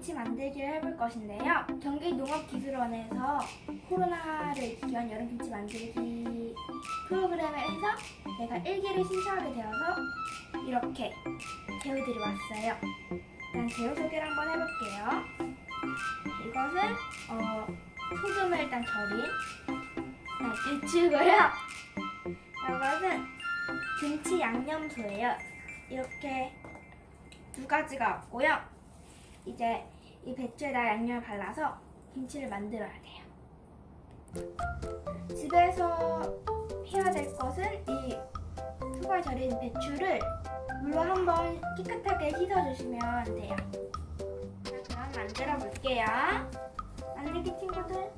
김치 만들기를 해볼 것인데요. 경기농업기술원에서 코로나를 기한 여름 김치 만들기 프로그램을 해서 제가 일기를 신청하게 되어서 이렇게 재료들이 왔어요. 일단 재료 소개를 한번 해볼게요. 이것은 어, 소금을 일단 절인 네, 배추고요. 이것은 김치 양념소예요. 이렇게 두 가지가 왔고요. 이제 이 배추에다 양념을 발라서 김치를 만들어야 돼요. 집에서 해야 될 것은 이 수거에 절인 배추를 물로 한번 깨끗하게 씻어주시면 돼요. 자, 그럼 만들어 볼게요. 만들기 친구들.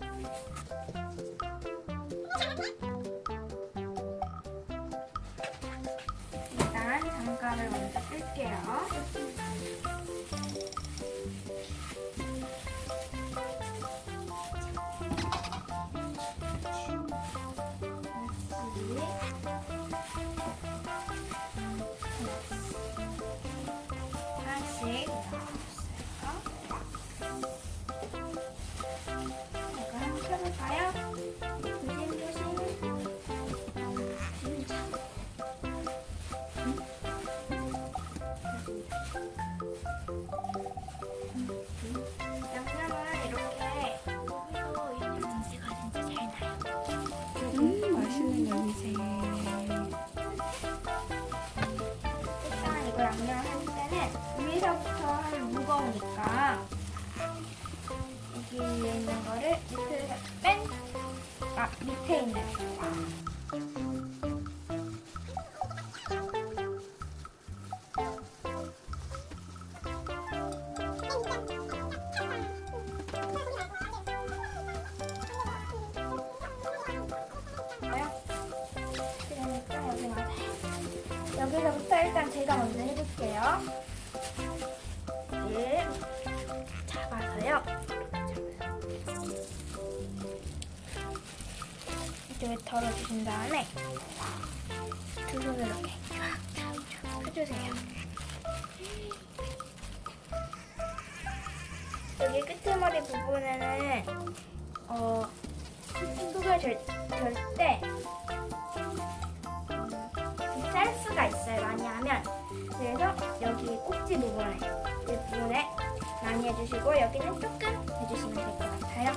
양념은 이렇게 해도 이 냄새가 진짜 잘 나요. 음, 맛있는 냄새. 일단 이거 양념을 할 때는 위에서부터 무거우니까 여기 위에 있는 거를 밑에서 뺀, 아 밑에 있는 거. 여기서부터 일단 제가 먼저 해볼게요. 네. 잡아서요. 잡아서. 이쪽에 덜어주신 다음에 두 손으로 이렇게 쫙쫙쫙 펴주세요. 여기 끄트머리 부분에는 어, 속을 절, 절 해주시고 여기는 조금 해주시면 될 것 같아요.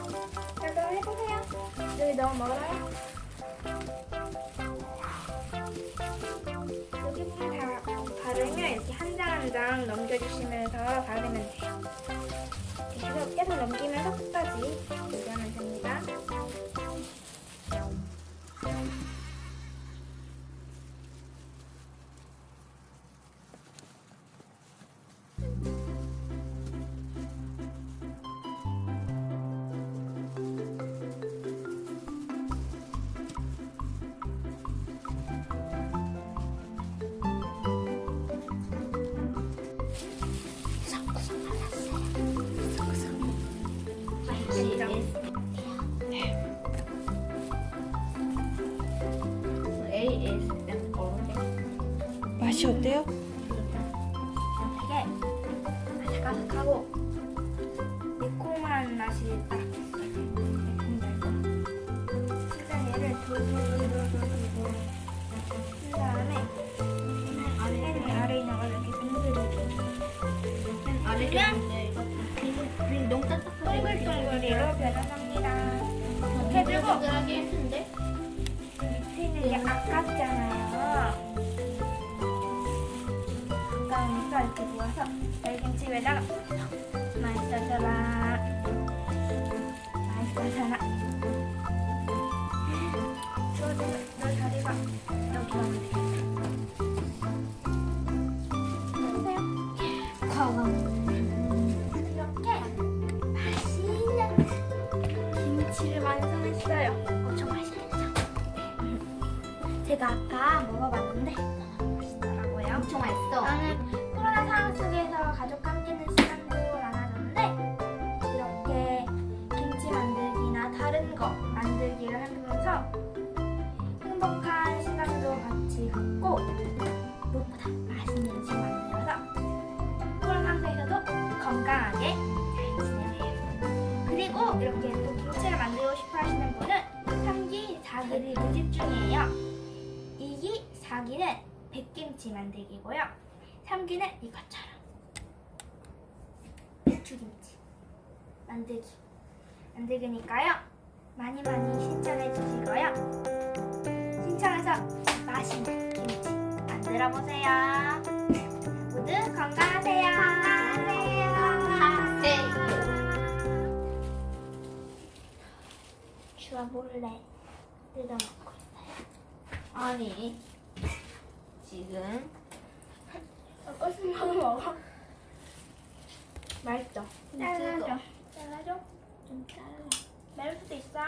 자 그럼 해보세요. 여기 너무 멀어요. 여기 부분 다 바르면 이렇게 한 장 한 장 넘겨주시면서 바르면 돼요 맛이 어때요? 되게 아삭아삭하고 매콤한 맛이 아래 그냥 동글동글이로 변화합니다. 해주고 밑에는 아깝잖아 열김치에다가 맛있어져라. 맛있어져라. 너 다리가 여기 돼. 보세요. 이렇게 맛있는 김치를 완성했어요. 엄청 맛있겠죠? 제가 아까 먹어봤는데 3기, 4기를 모집 중이에요. 2기, 4기는 백김치 만들기고요. 3기는 이것처럼 배추김치 만들기 만들기니까요. 많이 많이 신청해 주시고요. 신청해서 맛있는 김치 만들어 보세요. 모두 건강하세요. 건강하세요. 주아 몰래 일단 먹고 있어요. 아니 지금 꼬순탕 먹어. 맛있죠? 잘라줘. 잘라줘. 좀 잘라. 매울 수도 있어.